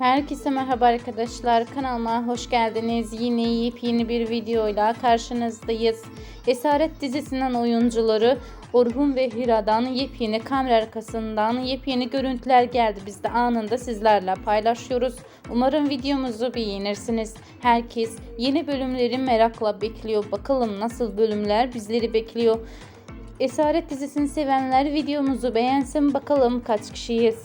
Herkese merhaba arkadaşlar. Kanalıma hoş geldiniz. Yine yepyeni bir videoyla karşınızdayız. Esaret dizisinden oyuncuları Orhun ve Hira'dan yepyeni kamera arkasından yepyeni görüntüler geldi. Biz de anında sizlerle paylaşıyoruz. Umarım videomuzu beğenirsiniz. Herkes yeni bölümleri merakla bekliyor. Bakalım nasıl bölümler bizleri bekliyor. Esaret dizisini sevenler videomuzu beğensin bakalım kaç kişiyiz.